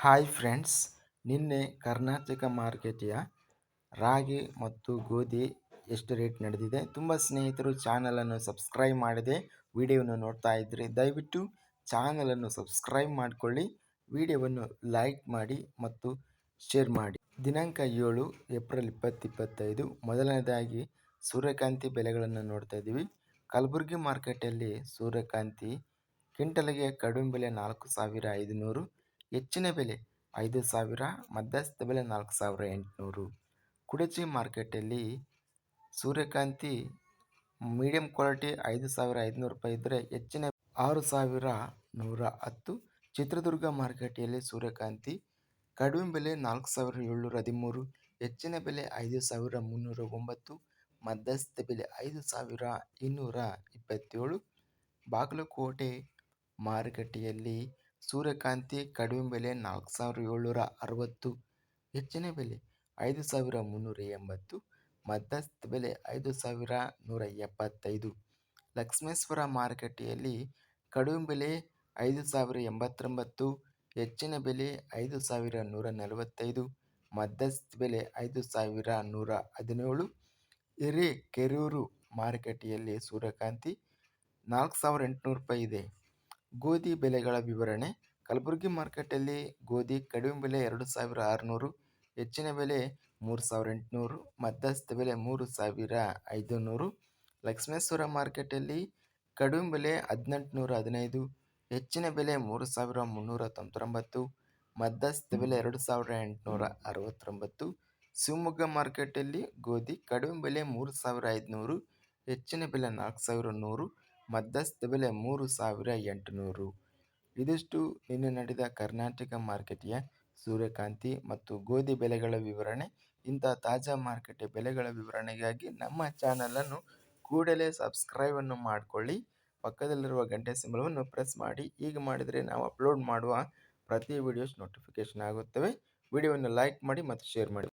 Hi friends, ನಿನ್ನೆ ಕರ್ನಾಟಕ ಮಾರ್ಕೆಟಿಯ ರಾಗಿ ಮತ್ತು ಗೋಧಿ ಎಷ್ಟು ರೇಟ್ ನಡೆದಿದೆ? ತುಂಬ ಸ್ನೇಹಿತರು ಚಾನಲನ್ನು ಸಬ್ಸ್ಕ್ರೈಬ್ ಮಾಡದೆ. ವಿಡಿಯೋವನ್ನು ನೋಡ್ತಾ ಇದ್ದರೆ ದಯವಿಟ್ಟು ಚಾನಲನ್ನು ಸಬ್ಸ್ಕ್ರೈಬ್ ಮಾಡಿಕೊಳ್ಳಿ, ವಿಡಿಯೋವನ್ನು ಲೈಕ್ ಮಾಡಿ ಮತ್ತು ಶೇರ್ ಮಾಡಿ. ದಿನಾಂಕ ಏಳು, ಏಪ್ರಿಲ್ ಇಪ್ಪತ್ತಿಪ್ಪತ್ತೈದು. ಮೊದಲನೇದಾಗಿ ಸೂರ್ಯಕಾಂತಿ ಬೆಲೆಗಳನ್ನು ನೋಡ್ತಾ ಇದ್ದೀವಿ. ಕಲಬುರಗಿ ಮಾರ್ಕೆಟಲ್ಲಿ ಸೂರ್ಯಕಾಂತಿ, ಕ್ವಿಂಟಲ್ಗೆ ಕಡಿಮೆ ಬೆಲೆ ನಾಲ್ಕು ಸಾವಿರ ಐದುನೂರು. ಹೆಚ್ಚಿನ ಬೆಲೆ ಐದು ಸಾವಿರ, ಮಧ್ಯಸ್ಥ ಬೆಲೆ ನಾಲ್ಕು ಸಾವಿರ ಎಂಟುನೂರು. ಕುಡಚಿ ಮಾರ್ಕೆಟಲ್ಲಿ ಸೂರ್ಯಕಾಂತಿ ಮೀಡಿಯಂ ಕ್ವಾಲಿಟಿ ಐದು ಸಾವಿರ ಐದುನೂರು ರೂಪಾಯಿ ಇದ್ದರೆ ಹೆಚ್ಚಿನ ಆರು ಸಾವಿರ ನೂರ ಹತ್ತು. ಚಿತ್ರದುರ್ಗ ಮಾರ್ಕೆಟಲ್ಲಿ ಸೂರ್ಯಕಾಂತಿ ಕಡಿಮೆ ಬೆಲೆ ನಾಲ್ಕು ಸಾವಿರ ಏಳ್ನೂರ ಹದಿಮೂರು, ಹೆಚ್ಚಿನ ಬೆಲೆ ಐದು ಸಾವಿರ ಮುನ್ನೂರ ಒಂಬತ್ತು, ಮಧ್ಯಸ್ಥ ಬೆಲೆ ಐದು ಸಾವಿರ ಇನ್ನೂರ ಇಪ್ಪತ್ತೇಳು. ಬಾಗಲಕೋಟೆ ಮಾರುಕಟ್ಟೆಯಲ್ಲಿ ಸೂರ್ಯಕಾಂತಿ ಕಡಿಮೆ ಬೆಲೆ ನಾಲ್ಕು ಸಾವಿರ ಏಳ್ನೂರ ಅರವತ್ತು, ಹೆಚ್ಚಿನ ಬೆಲೆ ಐದು ಸಾವಿರ ಮುನ್ನೂರ ಎಂಬತ್ತು, ಮಧ್ಯಸ್ಥ ಬೆಲೆ ಐದು ಸಾವಿರ ನೂರ ಎಪ್ಪತ್ತೈದು. ಲಕ್ಷ್ಮೇಶ್ವರ ಮಾರುಕಟ್ಟೆಯಲ್ಲಿ ಕಡಿಮೆ ಬೆಲೆ ಐದು ಸಾವಿರ ಎಂಬತ್ತೊಂಬತ್ತು, ಹೆಚ್ಚಿನ ಬೆಲೆ ಐದು ಸಾವಿರ ನೂರ ನಲವತ್ತೈದು, ಮಧ್ಯಸ್ಥ ಬೆಲೆ ಐದು ಸಾವಿರ ನೂರ ಹದಿನೇಳು. ಹಿರೇಕೆರೂರು ಮಾರುಕಟ್ಟೆಯಲ್ಲಿ ಸೂರ್ಯಕಾಂತಿ ನಾಲ್ಕು ಸಾವಿರ ಎಂಟುನೂರು ರೂಪಾಯಿ ಇದೆ. ಗೋಧಿ ಬೆಲೆಗಳ ವಿವರಣೆ. ಕಲಬುರಗಿ ಮಾರ್ಕೆಟಲ್ಲಿ ಗೋಧಿ ಕಡಿಮೆ ಬೆಲೆ ಎರಡು ಸಾವಿರ ಆರುನೂರು, ಹೆಚ್ಚಿನ ಬೆಲೆ ಮೂರು ಸಾವಿರ ಎಂಟುನೂರು, ಮಧ್ಯಸ್ಥ ಬೆಲೆ ಮೂರು ಸಾವಿರ ಐದು ನೂರು ಲಕ್ಷ್ಮೇಶ್ವರ ಮಾರ್ಕೆಟಲ್ಲಿ ಕಡಿಮೆ ಬೆಲೆ ಹದಿನೆಂಟುನೂರ ಹದಿನೈದು, ಹೆಚ್ಚಿನ ಬೆಲೆ ಮೂರು ಸಾವಿರ ಮುನ್ನೂರ ತೊಂಬತ್ತೊಂಬತ್ತು, ಮಧ್ಯಸ್ಥ ಬೆಲೆ ಎರಡು ಸಾವಿರ ಎಂಟುನೂರ ಅರವತ್ತೊಂಬತ್ತು. ಶಿವಮೊಗ್ಗ ಮಾರ್ಕೆಟಲ್ಲಿ ಗೋಧಿ ಕಡಿಮೆ ಬೆಲೆ ಮೂರು ಸಾವಿರ ಐದುನೂರು, ಹೆಚ್ಚಿನ ಬೆಲೆ ನಾಲ್ಕು ಸಾವಿರ ನೂರು. ಮಧ್ಯಸ್ಥ ಬೆಲೆ ಮೂರು ಸಾವಿರ ಎಂಟುನೂರು. ಇದಿಷ್ಟು ನಿನ್ನೆ ನಡೆದ ಕರ್ನಾಟಕ ಮಾರ್ಕೆಟ್ಗೆ ಸೂರ್ಯಕಾಂತಿ ಮತ್ತು ಗೋಧಿ ಬೆಲೆಗಳ ವಿವರಣೆ. ಇಂಥ ತಾಜಾ ಮಾರುಕಟ್ಟೆ ಬೆಲೆಗಳ ವಿವರಣೆಗಾಗಿ ನಮ್ಮ ಚಾನಲನ್ನು ಕೂಡಲೇ ಸಬ್ಸ್ಕ್ರೈಬನ್ನು ಮಾಡಿಕೊಳ್ಳಿ. ಪಕ್ಕದಲ್ಲಿರುವ ಗಂಟೆ ಸಿಂಬಲವನ್ನು ಪ್ರೆಸ್ ಮಾಡಿ. ಈಗ ಮಾಡಿದರೆ ನಾವು ಅಪ್ಲೋಡ್ ಮಾಡುವ ಪ್ರತಿ ವಿಡಿಯೋಸ್ ನೋಟಿಫಿಕೇಶನ್ ಆಗುತ್ತವೆ. ವಿಡಿಯೋವನ್ನು ಲೈಕ್ ಮಾಡಿ ಮತ್ತು ಶೇರ್ ಮಾಡಿ.